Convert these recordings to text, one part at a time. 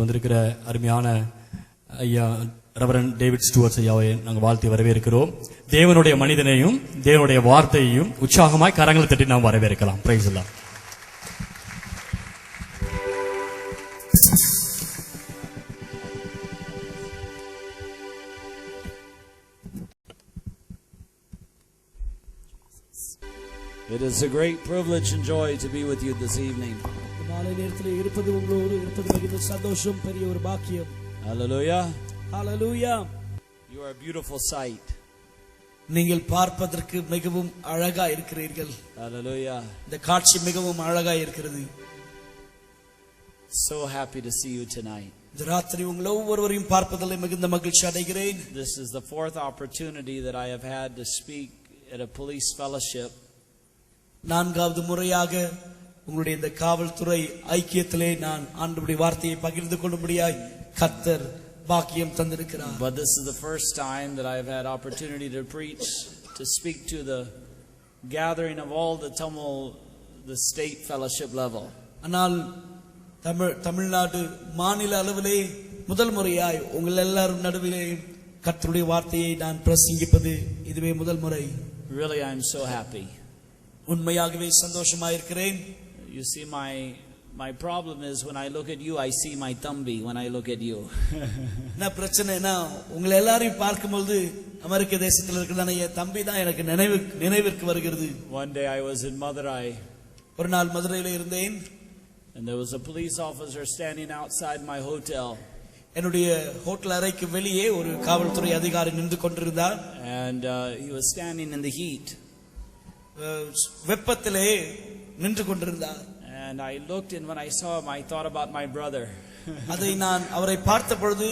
வந்திருக்கிற அருமையான ஐயா ரெவரன் டேவிட் ஸ்டுவர்ட்ஸ் ஐயாவை நாங்கள் வாழ்த்தி வரவேற்கிறோம். தேவனுடைய மனிதனையும் தேவனுடைய வார்த்தையையும் உற்சாகமாய் கரங்களை தட்டி நாம் வரவேற்கலாம். பிரைஸ் எல்லாம் It is a great privilege and joy to be with you this evening. இந்த மாலை நேரத்தில் இருப்பது உங்களோடு இருப்பது மிகுந்த சந்தோஷம் பெரிய ஒரு பாக்கியம் Hallelujah. Hallelujah You are a beautiful sight. நீங்கள் பார்ப்பதற்கு மிகவும் அழகா இருக்கிறீர்கள் Hallelujah. இந்த காட்சி மிகவும் அழகா இருக்கிறது So happy to see you tonight. இந்த ராத்திரி உங்கள் ஒவ்வொருவரையும் பார்ப்பதில் மிகுந்த மகிழ்ச்சி அடைகிறேன் This is the fourth opportunity that I have had to speak at a police fellowship. நான்காவது முறையாக உங்களுடைய இந்த காவல்துறை ஐக்கியத்திலே நான் ஆண்டுடைய வார்த்தையை பகிர்ந்து கொள்ளும்படியாய் கத்தர் பாக்கியம் தந்திருக்கிறார் But this is the first time that I have had opportunity to preach, to speak to the gathering of all the Tamil, the state fellowship level. ஆனால் தமிழ் தமிழ்நாடு மாநில அளவிலே முதல் முறையாய் உங்கள் எல்லாரும் நடுவிலே கர்த்தருடைய வார்த்தையை நான் பிரசங்கிப்பது இதுவே முதல் முறை Really, I'm so happy. உண்மையாகவே சந்தோஷமாயிருக்கிறேன் You see, my my problem is when I look at you, I see my Thambi when I look at you. என்ன பிரச்சனைனா உங்களை எல்லாரையும் பார்க்கும்போது அமெரிக்க தேசத்தில் இருக்கிறதான என் தம்பி தான் எனக்கு நினைவு நினைவிற்கு வருகிறது One day I was in Madurai, ஒரு நாள் மதுரையில இருந்தேன் and there was a police officer standing outside my hotel, என்னுடைய ஹோட்டல் அறைக்கு வெளியே ஒரு காவல்துறை அதிகாரி நின்று கொண்டிருந்தார் and uh, he was standing in the heat. வெப்பத்திலே நின்று கொண்டிருந்தார் And I looked, and when I saw him, I thought about my brother. அதை நான் அவரை பார்த்த பொழுது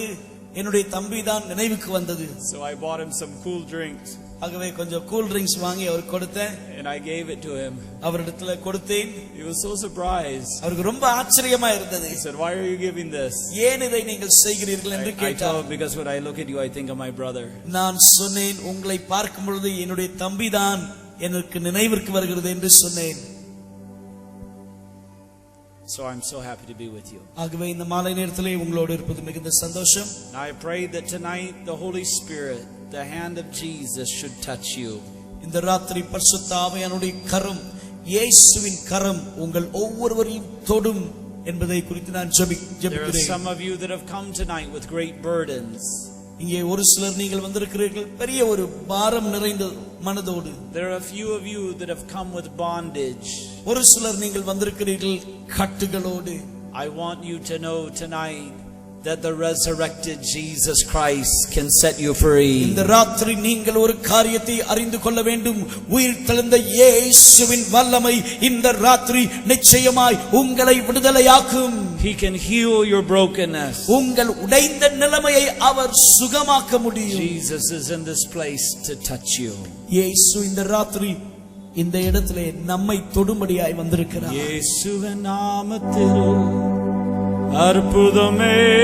என்னுடைய தம்பி தான் நினைவுக்கு வந்தது So I bought him some cool drinks, ஆகவே கொஞ்சம் கூல் ட்ரிங்க்ஸ் வாங்கி அவருக்கு கொடுத்தேன் and I gave it to him. அவரிடத்துல கொடுத்தேன் He was so surprised. அவருக்கு ரொம்ப ஆச்சரியமா இருந்தது He said, Why are you giving this? ஏன் இதை நீங்கள் செய்கிறீர்கள் என்று கேட்டார் Because when I look at you, I think of my brother. நான் சொன்னேன் உங்களை பார்க்கும் பொழுது என்னுடைய தம்பி தான் எனக்கு நினைவிற்கு வருகிறது என்று சொன்னேன் So I'm so happy to be with you. ஆகவே இந்த மாலை நேரத்திலே உங்களோடு இருப்பது மிகுந்த சந்தோஷம் And I pray that tonight the Holy Spirit, the hand of Jesus, should touch you. இந்த ராத்திரி பரிசுத்த ஆவியானுடைய கரம் இயேசுவின் கரம் உங்கள் ஒவ்வொருவரையும் தொடும் என்பதை குறித்து நான் ஜெபி There are ஜெபிக்கிறேன் some of you that have come tonight with great burdens. இங்கே ஒரு சிலர் நீங்கள் வந்திருக்கிறீர்கள். பெரிய ஒரு பாரம் நிறைந்த மனதோடு. There are a few of you that have come with bondage. ஒரு சிலர் நீங்கள் வந்திருக்கிறீர்கள் கட்டுகளோடு. I want you to know tonight that the resurrected Jesus Christ can set you free. இந்த ராத்திரி நீங்கள் ஒரு காரியத்தை அறிந்து கொள்ள வேண்டும் உயிர் தெழுந்த இயேசுவின் வல்லமை இந்த ராத்திரி நிச்சயமாய் உங்களை விடுதலையாக்கும் He can heal your brokenness. உங்கள் உடைந்த நிலைமையை அவர் சுகமாக்க முடியும் Jesus is in this place to touch you. இயேசு இந்த ராத்திரி இந்த இடத்திலே நம்மை தொடும்படியாய் வந்திருக்கிறார் இயேசுவின் நாமத்தில் அற்புதமே.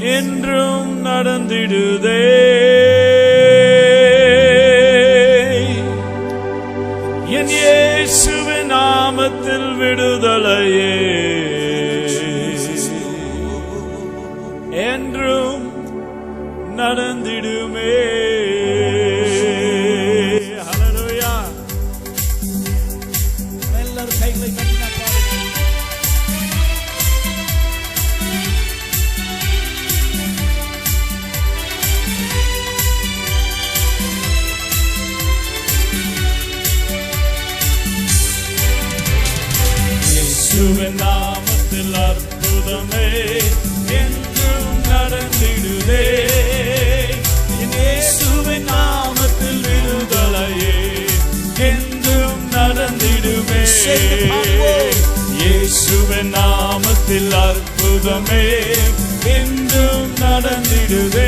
என்றும் நடந்திடுதே. என் இயேசுவின் நாமத்தில் விடுதலையே. என்றும் நடந்திடுமே. அற்புதமே என்றும் நடந்திடுவே.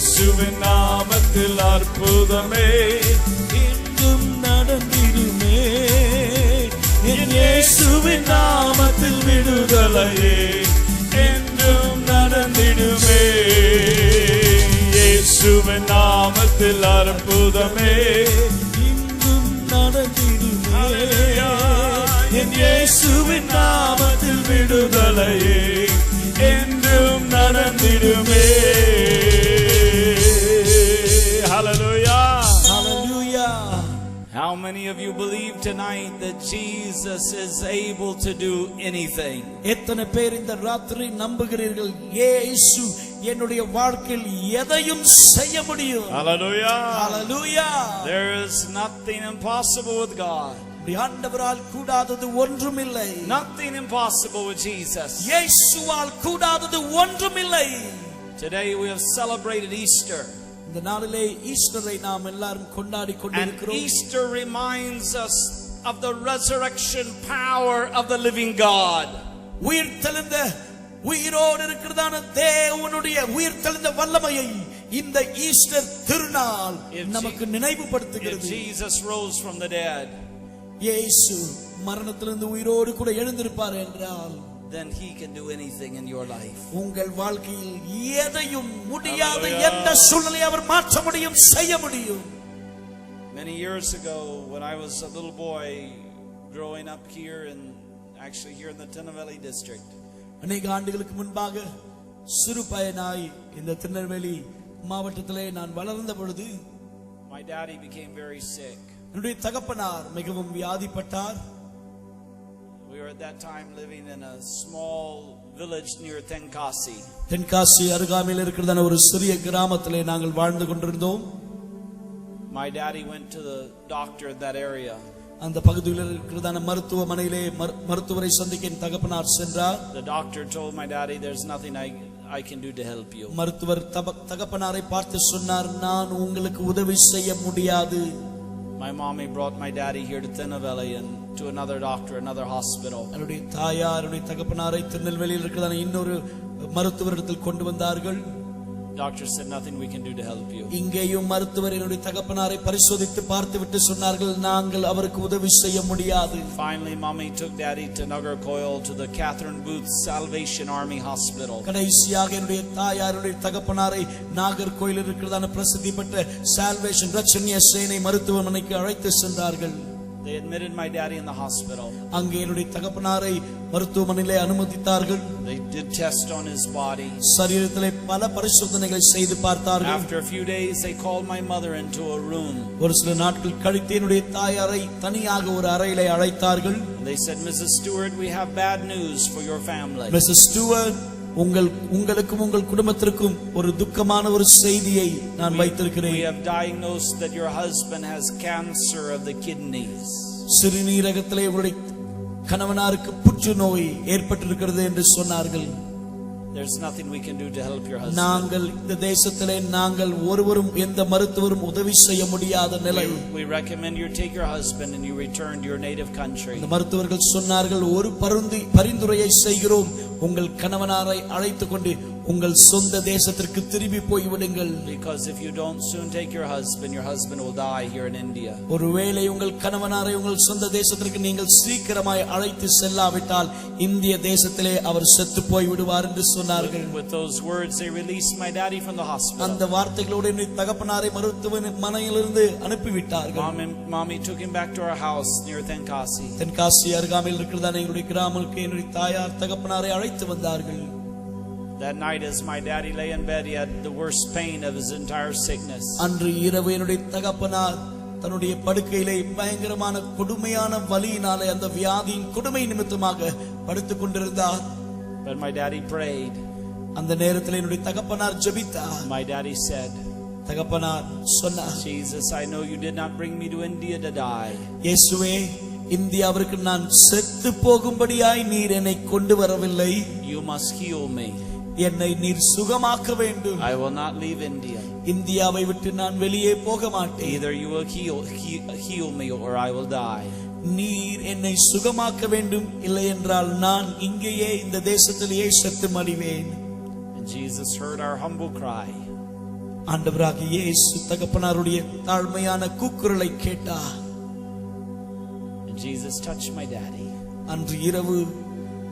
இயேசுவின் நாமத்தில் அற்புதமே. இன்றும் நடந்திருமே என் இயேசுவின் நாமத்தில் விடுதலையே. என்றும் நடந்திடுமே. இயேசுவின் நாமத்தில் அற்புதமே. இன்றும் நடந்திடுமே. என் இயேசுவின் நாமத்தில் விடுதலையே. என்றும் நடந்திடுமே. many of you believe tonight that Jesus is able to do anything? எத்தனை பேர் இந்த ராத்திரி நம்புகிறீர்கள் இயேசு என்னுடைய வாழ்க்கையில் எதையும் செய்ய முடியும் Hallelujah. Hallelujah. There is nothing impossible with God. அப்படி ஆண்டவரால் கூடாதது ஒன்றுமில்லை Nothing impossible with Jesus. இயேசுவால் கூடாதது ஒன்றுமில்லை Today we have celebrated Easter. இந்த நாளிலே ஈஸ்டரை நாம் எல்லாரும் கொண்டாடி And கொண்டிருக்கிறோம். Easter reminds us of the resurrection power of the living God. உயிர் தெளிந்த உயிரோடு இருக்கிறதான தேவனுடைய உயிர் தெளிந்த வல்லமையை இந்த ஈஸ்டர் திருநாள் நமக்கு நினைவுபடுத்துகிறது. Jesus rose from the dead, இயேசு மரணத்திலிருந்து உயிரோடு கூட எழுந்திருப்பார் என்றால் then he can do anything in your life. உங்கள் வாழ்க்கையில் எதையும் முடியாத Hallelujah. எந்த சூழ்நிலையை அவர் மாற்ற முடியும் செய்ய முடியும் Many years ago, when I was a little boy growing up here and actually here in the Tinnavelli district, அநேக ஆண்டுகளுக்கு முன்பாக சிறு பையனாய் இந்த திருநெல்வேலி மாவட்டத்திலே நான் வளர்ந்த பொழுது my daddy became very sick. என்னுடைய தகப்பனார் மிகவும் வியாதிப்பட்டார் We were at that time living in a small village near Tenkasi. Tenkasi அருகாமையில் இருக்கிறதான ஒரு சிறிய கிராமத்திலே நாங்கள் வாழ்ந்து கொண்டிருந்தோம் My daddy went to the doctor in that area. அந்த பகுதியில் இருக்கிறதான மருத்துவமனையிலே மரு- மருத்துவரை சந்திக்க தகப்பனார் சென்றார் The doctor told my daddy, There's nothing I, I can do to help you. மருத்துவர் தகப்பனாரை பார்த்து சொன்னார் நான் உங்களுக்கு உதவி செய்ய முடியாது My mommy brought my daddy here to Tinnavelli and to another doctor, another hospital. என்னுடைய தாயார் என்னுடைய தகப்பனாரை திருநெல்வேலியில் இருக்கிறதான இன்னொரு மருத்துவரிடத்தில் கொண்டு வந்தார்கள் Doctor said, Nothing we can do to help you. இங்கேயும் மருத்துவர் என்னுடைய தகப்பனாரை பரிசோதித்து பார்த்துவிட்டு சொன்னார்கள் நாங்கள் அவருக்கு உதவி செய்ய முடியாது Finally, mommy took daddy to Nagarkoil to the Catherine Booth Salvation Army Hospital. கடைசியாக என்னுடைய தாயாருடைய தகப்பனாரை நாகர்கோயில் இருக்கிறதான பிரசித்தி பெற்ற சால்வேஷன் ரட்சணிய சேனை மருத்துவமனைக்கு அழைத்து சென்றார்கள் They admitted my daddy in the hospital. அங்கே என்னுடைய தகப்பனாரை மருத்துவமனையிலே அனுமதித்தார்கள் They did test on his body. சரீரத்திலே பல பரிசோதனைகளை செய்து பார்த்தார்கள் After a few days, they called my mother into a room. ஒரு சில நாட்கள் கழித்து என்னுடைய தாயாரை தனியாக ஒரு அறையிலே அழைத்தார்கள் They said, Mrs. Stewart, we have bad news for your family. Mrs Stuart உங்கள் உங்களுக்கும் உங்கள் குடும்பத்திற்கும் ஒரு துக்கமான ஒரு செய்தியை நான் We வைத்திருக்கிறேன் have diagnosed that your husband has cancer of the kidneys. சிறுநீரகத்திலே உங்களுடைய கணவனாருக்கு புற்றுநோய் ஏற்பட்டிருக்கிறது என்று சொன்னார்கள் There's nothing we can do to help your husband. நாங்கள் இந்த தேசத்திலே நாங்கள் ஒருவரும் எந்த மருத்துவரும் உதவி செய்ய முடியாத நிலை We, recommend you take your husband and you return to your native country. இந்த மருத்துவர்கள் சொன்னார்கள் ஒரு பருந்தி பரிந்துரையை செய்கிறோம் உங்கள் கணவனாரை அழைத்துக் கொண்டு உங்கள் சொந்த தேசத்திற்கு திரும்பி போய்விடுங்கள் Because if you don't soon take your husband, your husband will die here in India. ஒருவேளை உங்கள் கணவனாரை உங்கள் சொந்த தேசத்திற்கு நீங்கள் சீக்கிரமாய் அழைத்து செல்லாவிட்டால் இந்திய தேசத்திலே அவர் செத்து போய் விடுவார் என்று சொன்னார்கள் With those words, they released my daddy from the hospital. அந்த வார்த்தைகளோடு என்னுடைய தகப்பனாரை மருத்துவ மனையிலிருந்து அனுப்பிவிட்டார்கள் Mom and mommy took him back to our house near Tenkasi. Tenkasi அருகாமையில் இருக்கிறதான எங்களுடைய கிராமங்களுக்கு என்னுடைய தாயார் தகப்பனாரை அழைத்து வந்தார்கள் That night, as my daddy lay in bed, he had the worst pain of his entire sickness. அன்று இரவு என்னுடைய தகப்பனார் தன்னுடைய படுக்கையிலே பயங்கரமான கொடுமையான வலியினாலே அந்த வியாதியின் கொடுமை நிமித்தமாக படுத்துக் கொண்டிருந்தார் But my daddy prayed. அந்த நேரத்தில் என்னுடைய தகப்பனார் ஜெபித்தார் My daddy said, தகப்பனார் சொன்னார் Jesus, I know you did not bring me to India to die. இயேசுவே இந்தியாவிற்கு நான் செத்து போகும்படியாய் நீர் என்னை கொண்டு வரவில்லை You must heal me. என்னை நீர் சுகமாக்க வேண்டும் I will not leave India. இந்தியாவை விட்டு நான் வெளியே போக மாட்டேன் Either you will heal, he- heal me or I will die. நீர் என்னை சுகமாக்க வேண்டும் இல்லை என்றால் நான் இங்கேயே இந்த தேசத்திலேயே செத்து மடிவேன் And Jesus heard our humble cry. ஆண்டவராக இயேசு தகப்பனாருடைய தாழ்மையான கூக்குரலை கேட்டார் And Jesus touched my daddy. அன்று இரவு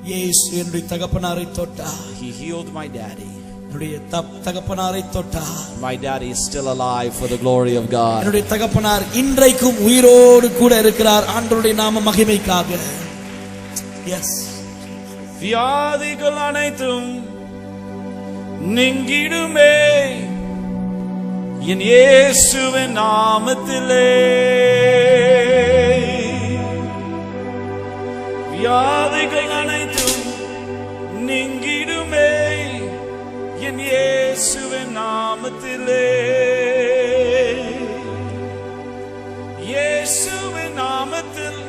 இயேசு என்னுடைய தகப்பனாரை தொட்டார் He healed my daddy. என்னுடைய தப்- தகப்பனாரை தொட்டார் My daddy is still alive for the glory of God. என்னுடைய தகப்பனார் இன்றைக்கும் உயிரோடு கூட இருக்கிறார். ஆண்டவருடைய நாம மகிமைக்காக. எஸ் வியாதிகள் அனைத்தும் நீங்கிடுமே. என் இயேசுவின் நாமத்திலே. வியாதிகள் அனைத்தும் நீங்கிடுமே. என் இயேசுவின் நாமத்திலே. இயேசுவின் நாமத்தில்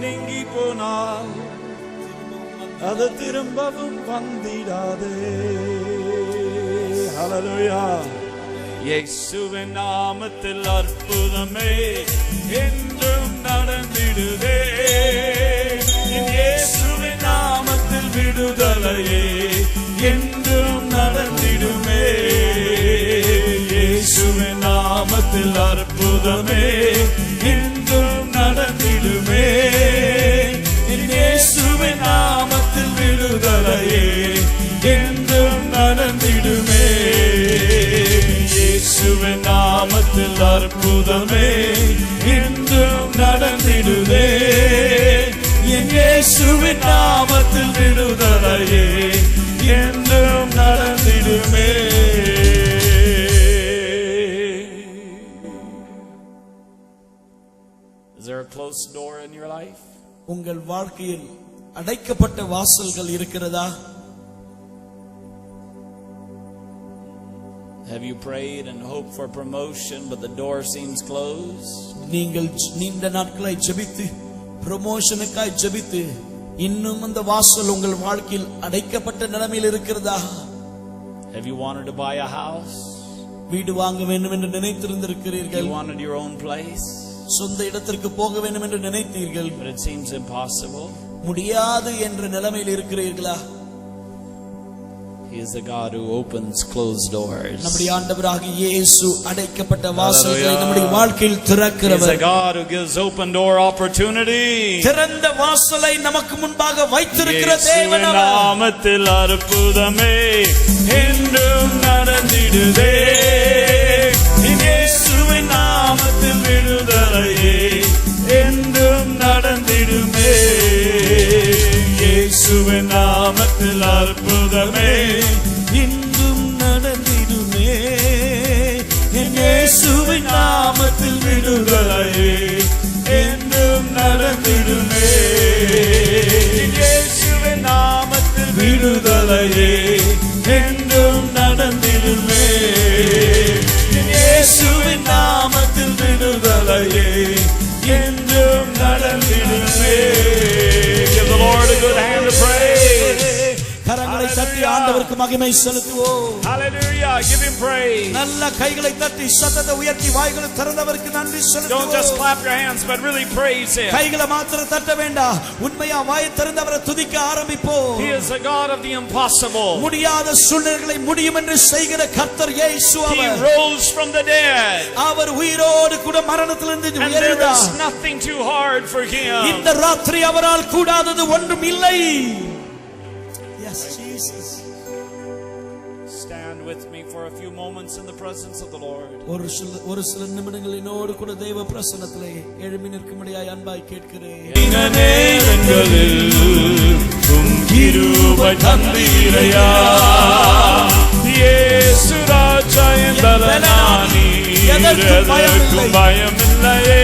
நீங்கி போனால் அது திரும்பவும் வந்திடாதே. ஹalleluya இயேசுவின் நாமத்தில் அற்புதமே. என்று நடந்திடுதே இயேசுவின் நாமத்தில் விடுதலையே என்றும் நடந்திடுமே. இயேசுவின் நாமத்தில் அற்புதமே என்றும் நடந்திடுமே. இயேசுவின் நாமத்தில் விடுதலையே என்றும் நடந்திடுமே. இயேசுவின் நாமத்தில் அற்புதமே என்றும் நடந்திடுவே என் இயேசுவின் நாமத்தில் விடுதலையே. என்றும் நடந்திடுமே. Is there a closed door in your life? உங்கள் வாழ்க்கையில் அடைக்கப்பட்ட வாசல்கள் இருக்கிறதா? Have you prayed and hoped for promotion, but the door seems closed? நீங்கள் நீண்ட நாட்களாய் ஜெபித்து ப்ரமோஷனுக்காய் ஜெபித்து இன்னும் அந்த வாசல் உங்கள் வாழ்க்கையில் அடைக்கப்பட்ட நிலைமையில் இருக்கிறதா Have you wanted to buy a house? வீடு வாங்க வேண்டும் என்று You நினைத்திருந்திருக்கிறீர்கள் wanted your own place? சொந்த இடத்திற்கு போக வேண்டும் என்று நினைத்தீர்கள் But it seems impossible. முடியாது என்ற நிலைமையில் இருக்கிறீர்களா He is the God who opens closed doors. நம்முடைய ஆண்டவராக இயேசு அடைக்கப்பட்ட வாசல்களை. நம்முடைய வாழ்க்கையில் He is a திறக்கிறவர் God who gives open door opportunity. திறந்த வாசலை நமக்கு முன்பாக வைத்திருக்கிற தேவன் அவர். நாமத்தில் அற்புதமே என்றும் நடந்திடுதே இயேசுவின் நாமத்தில் விடுதலையே என்றும் நடந்திடுமே இயேசுவின் நாமத்தில் அற்புதமே. இன்றும் நடந்திடுமே. என் இயேசுவின் நாமத்தில் விடுதலையே. என்றும் நடந்திடுமே. இயேசுவின் நாமத்தில் விடுதலையே. என்றும் நடந்திடுமே. இயேசுவின் நாமத்தில் விடுதலையே. என்று தட்டி ஆண்டவருக்கு மகிமை செலுத்துவோம் Hallelujah. Give him praise. நல்ல கைகளை தட்டி சத்தத்தை உயர்த்தி வாய்களை திறந்தவருக்கு நன்றி Don't just செலுத்துவோம் clap your hands, but really praise him. கைகளை மாத்திரம் தட்ட வேண்டாம் உண்மையா வாயை திறந்தவரை துதிக்க ஆரம்பிப்போம் He is the God of the impossible. முடியாத சூழ்நிலைகளை முடியும் என்று செய்கிற கர்த்தர் இயேசு He our rose from the dead. அவர் உயிரோடு கூட மரணத்திலிருந்து And there உயர்ந்தார் is nothing too hard for him. இந்த ராத்திரி அவரால் கூடாதது ஒன்றும் இல்லை Yes, Jesus. Stand with me for a few moments in the presence of the Lord. ஒரு சில ஒரு சில நிமிடங்கள் என்னோடு கூட தெய்வ பிரசன்னத்திலே எழுப்பி நிற்கும்படியாய் அன்பாய் கேட்கிறேன் இந்த நேரங்களில் உம் கிருபை தந்தீரையா இயேசு ராஜா என் பலனானி எதற்கும் பயமில்லை. எதற்கும் பயமில்லையே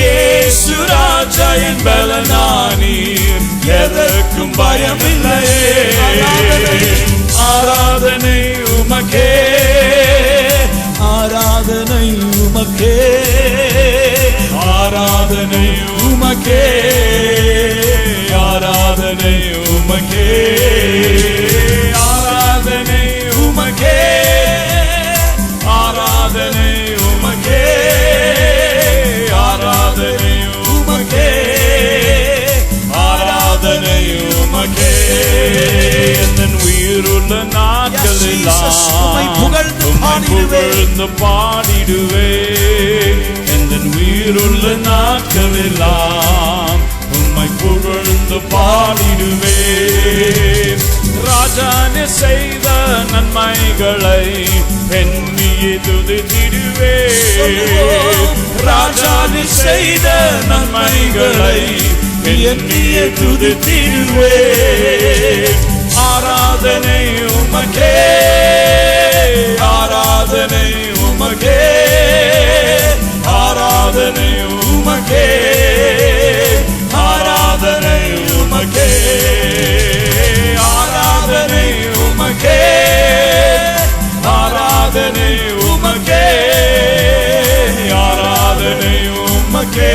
இயேசு ராஜா என் எதற்கும் பயமில்லையே. ஆராதனை உமக்கே. ஆராதனை உமக்கே. ஆராதனை உமக்கே. ஆராதனை உமக்கே. என் உயிருள்ள நாட்களெல்லாம் உம்மை புகழ்ந்து. புகழ்ந்து பாடிடுவே எந்த உயிருள்ள நாட்களெல்லாம் உம்மை புகழ்ந்து பாடிடுவே ராஜானே செய்த நன்மைகளை எண்ணியே துதித்திடுவே ராஜானே செய்த நன்மைகளை எண்ணிய துதித்திடுவே ஆராதனை உமகே ஆராதனை உமகே ஆராதனை உமகே ஆராதனை உமகே ஆராதனை உமகே ஆராதனை உமகே ஆராதனை உமகே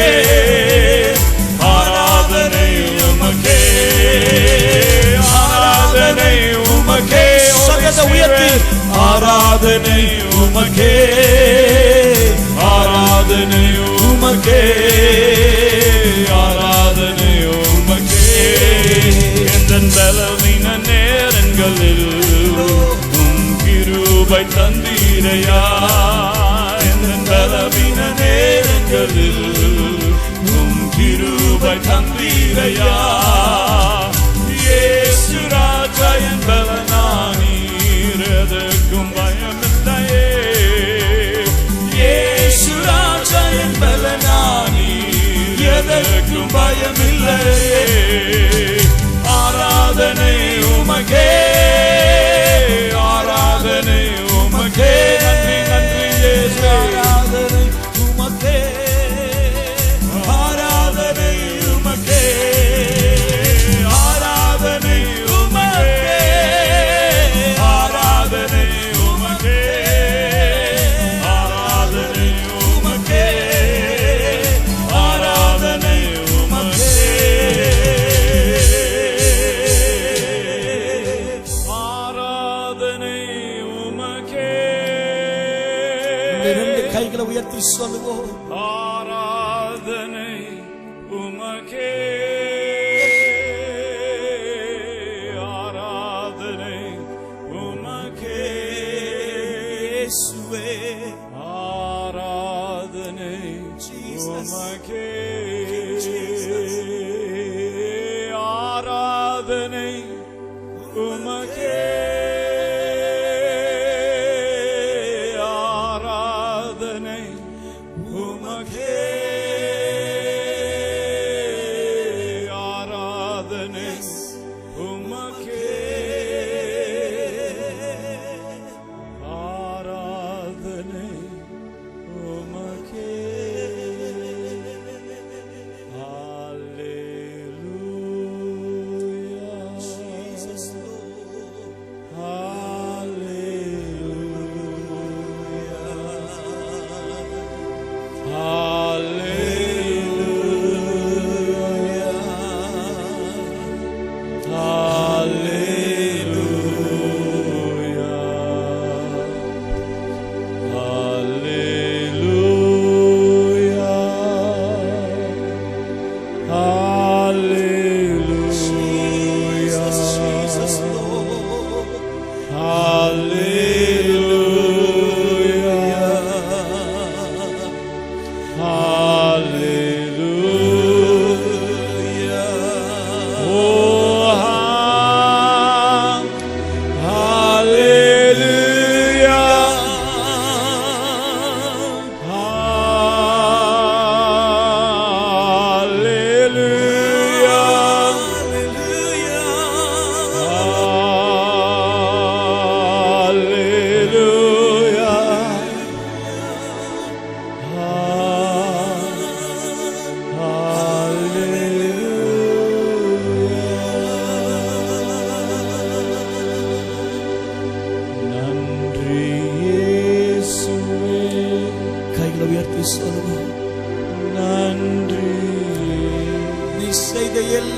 சகத உயர்த்தி. ஆராதனை உமக்கே. ஆராதனை உமக்கே. ஆராதனை உமக்கே. எந்த பலவீன நேரங்களில் உம் கிருபை தந்தீரையா. எந்த பலவீன நேரங்களில் உம் கிருபை தந்தீரையா. நிற்கும் பயமில்லையே ஏசுராஜா என்பல நானி எதற்கும் பயமில்லையே ஆராதனை உமகே கைகளை உயர்த்தி சொல்லுவோம். ஆராதனை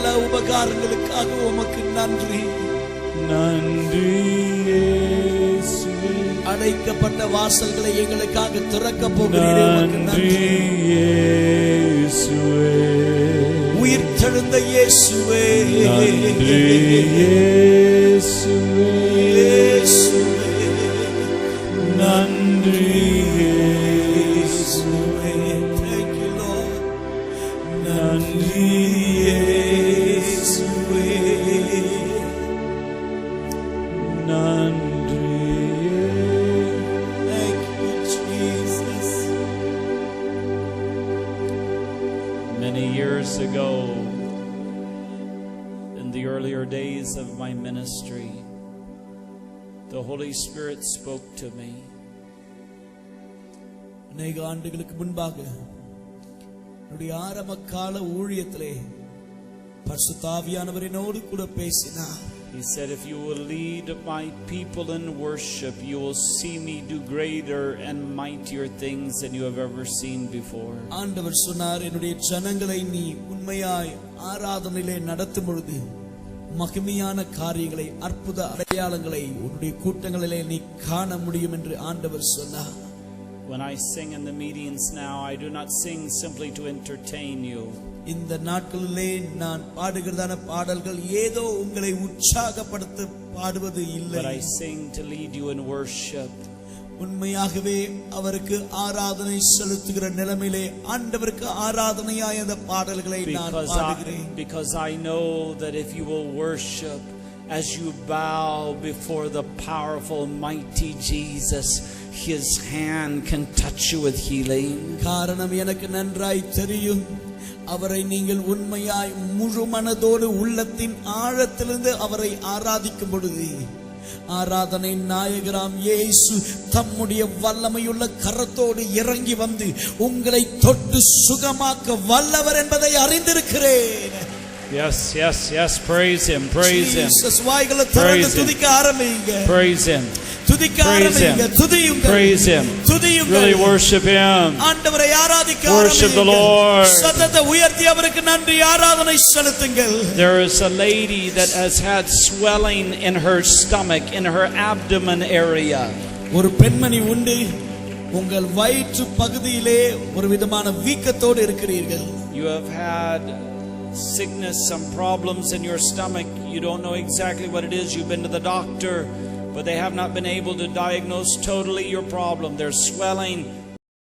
எல்லா உபகாரங்களுக்காக உமக்கு நன்றி. நன்றி அடைக்கப்பட்ட வாசல்களை எங்களுக்காக திறக்க போகிறீரே உமக்கு நன்றி நன்றி. இயேசுவே. உயிர் தெழுந்த இயேசுவே. நன்றி இயேசுவே. ago, in the earlier days of my ministry, the Holy Spirit spoke to me. அநேக ஆண்டுகளுக்கு முன்பாக என்னுடைய ஆரம்ப கால ஊழியத்திலே பரிசுத்தாவியானவர் என்னோடு கூட பேசினார் He said, If you will lead my people in worship, you will see me do greater and mightier things than you have ever seen before. ஆண்டவர் சொன்னார் என்னுடைய ஜனங்களை நீ உண்மையாய் ஆராதனையிலே நடத்தும் பொழுது மகிமையான காரியங்களை அற்புத அடையாளங்களை உன்னுடைய கூட்டங்களிலே நீ காண முடியும் என்று ஆண்டவர் சொன்னார் When I sing in the meetings now, I do not sing simply to entertain you. இந்த நாட்களிலே நான் பாடுகிறதான பாடல்கள் ஏதோ உங்களை உற்சாகப்படுத்த பாடுவது இல்லை I sing to lead you in worship. உண்மையாகவே அவருக்கு ஆராதனை செலுத்துகிற நிலைமையிலே ஆண்டவருக்கு ஆராதனையாய் அந்த பாடல்களை நான் பாடுகிறேன் because I know that if you will worship as you bow before the powerful, mighty Jesus, His hand can touch you with healing. காரணம் எனக்கு நன்றாய் தெரியும் அவரை நீங்கள் உண்மையாய் முழு மனதோடு உள்ளத்தின் ஆழத்திலிருந்து அவரை ஆராதிக்கும் பொழுது ஆராதனை நாயகராம் இயேசு தம்முடைய வல்லமையுள்ள கரத்தோடு இறங்கி வந்து உங்களை தொட்டு சுகமாக்க வல்லவர் என்பதை அறிந்திருக்கிறேன் Yes, yes, yes. Praise Him, praise Him, Jesus, திறந்து Praise him. praise Him, Praise him. ஆரம்பிங்க துதியுங்கள் praise Him. துதியுங்கள் Really worship Him. ஆண்டவரை ஆராதிக்க Worship the ஆரம்பியுங்கள். Lord. சத்தத்தை உயர்த்தி அவருக்கு நன்றி ஆராதனை செலுத்துங்கள் There is a lady that has had swelling in her stomach, in her abdomen area. ஒரு பெண்மணி உண்டு உங்கள் வயிற்று பகுதியிலே ஒரு விதமான வீக்கத்தோடு இருக்கிறீர்கள் You have had sickness, some problems in your stomach. You don't know exactly what it is. You've been to the doctor, but they have not been able to diagnose totally your problem. There's swelling